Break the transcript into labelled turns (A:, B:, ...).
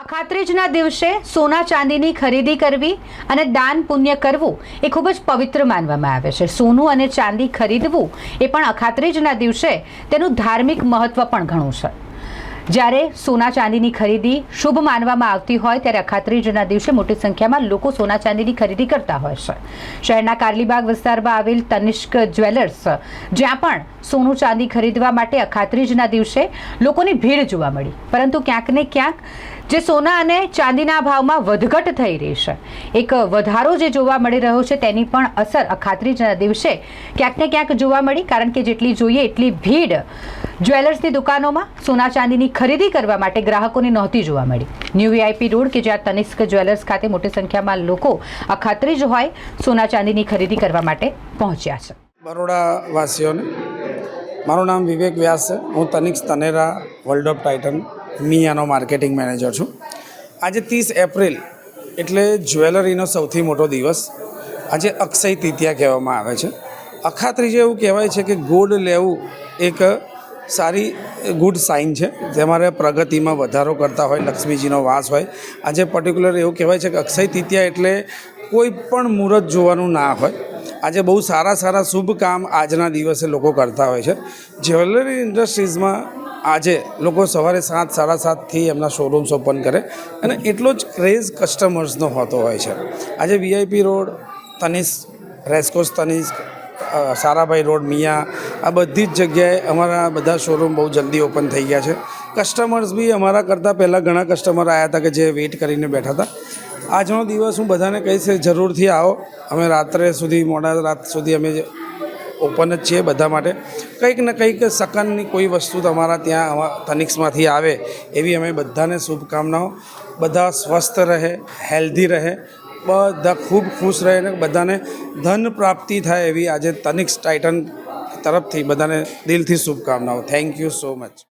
A: અખાત્રીજના દિવસે સોના ચાંદીની ખરીદી કરવી અને દાન પુણ્ય કરવું એ ખૂબ જ પવિત્ર માનવામાં આવે છે. સોનું અને ચાંદી ખરીદવું એ પણ અખાત્રીજના દિવસે તેનું ધાર્મિક મહત્વ પણ ઘણું છે. જ્યારે સોના ચાંદીની ખરીદી શુભ માનવામાં આવતી હોય ત્યારે અખાત્રીજના દિવસે મોટી સંખ્યામાં લોકો સોના ચાંદીની ખરીદી કરતા હોય છે. શહેરના કારલીબાગ વિસ્તારમાં આવેલ તનિષ્ક જ્વેલર્સ, જ્યાં પણ સોનું ચાંદી ખરીદવા માટે અખાત્રીજના દિવસે લોકોની ભીડ જોવા મળી. પરંતુ ક્યાંક ને ક્યાંક જે સોના અને ચાંદીના ભાવમાં વધઘટ થઈ રહી છે. એક વધારો જે જોવા મળી રહ્યો છે તેની પણ અસર અખાત્રીજના દિવસે ક્યાંક ને ક્યાંક જોવા મળી, કારણ કે જેટલી જોઈએ એટલી ભીડ જ્વેલર્સની દુકાનોમાં સોના ચાંદીની ખરીદી કરવા માટે ગ્રાહકોની નહોતી જોવા મળી. ન્યૂ વીઆઈપી રોડ કે જ્યાં તનિષ્ક જ્વેલર્સ ખાતે મોટી સંખ્યામાં લોકો અખાત્રીજ હોય, સોના ચાંદીની ખરીદી કરવા માટે પહોંચ્યા છે.
B: બરોડા વાસીઓને મારું નામ વિવેક વ્યાસ છે. હું Tanishq Taneira world of Titan મિયાનો marketing manager છું. આજે ત્રીસ એપ્રિલ એટલે જ્વેલરીનો સૌથી મોટો દિવસ. આજે અક્ષય તૃતીયા કહેવામાં આવે છે. અખાત્રીજે એવું કહેવાય છે કે ગોલ્ડ લેવું એક સારી ગુડ સાઇન છે. જેમારે પ્રગતિમાં વધારો કરતા હોય, લક્ષ્મીજીનો વાસ હોય. આજે પર્ટિક્યુલર એવું કહેવાય છે કે અક્ષય તૃતીયા એટલે કોઈ પણ મુહૂર્ત જોવાનું ના હોય. આજે બહુ સારા સારા શુભ કામ આજના દિવસે લોકો કરતા હોય છે. જ્વેલરી ઇન્ડસ્ટ્રીઝમાં આજે લોકો સવારે સાત, સાડા સાતથી એમના શોરૂમ્સ ઓપન કરે અને એટલો જ ક્રેઝ કસ્ટમર્સનો હોતો હોય છે. આજે VIP road Tanishq racecourse Tanishq Sarabhai road, Mia, આ બધી જ જગ્યાએ અમારા બધા શોરૂમ બહુ જલ્દી ઓપન થઈ ગયા છે. કસ્ટમર્સ બી અમારા કરતાં પહેલાં ઘણા કસ્ટમર આવ્યા હતા કે જે વેઇટ કરીને બેઠા હતા. આજનો દિવસ હું બધાને કહીશ, જરૂરથી આવો. અમે રાત્રે સુધી, મોડા રાત સુધી અમે ઓપન જ છીએ બધા માટે. કંઈક ને કંઈક સકનની કોઈ વસ્તુ તમારા ત્યાં તનિક્સમાંથી આવે એવી અમે બધાને શુભકામનાઓ. બધા સ્વસ્થ રહે, હેલ્ધી રહે, બધા ખૂબ ખુશ રહે અને બધાને ધન પ્રાપ્તિ થાય એવી આજે તનિક્સ ટાઇટન તરફથી બધાને દિલથી શુભકામનાઓ. Thank you so much.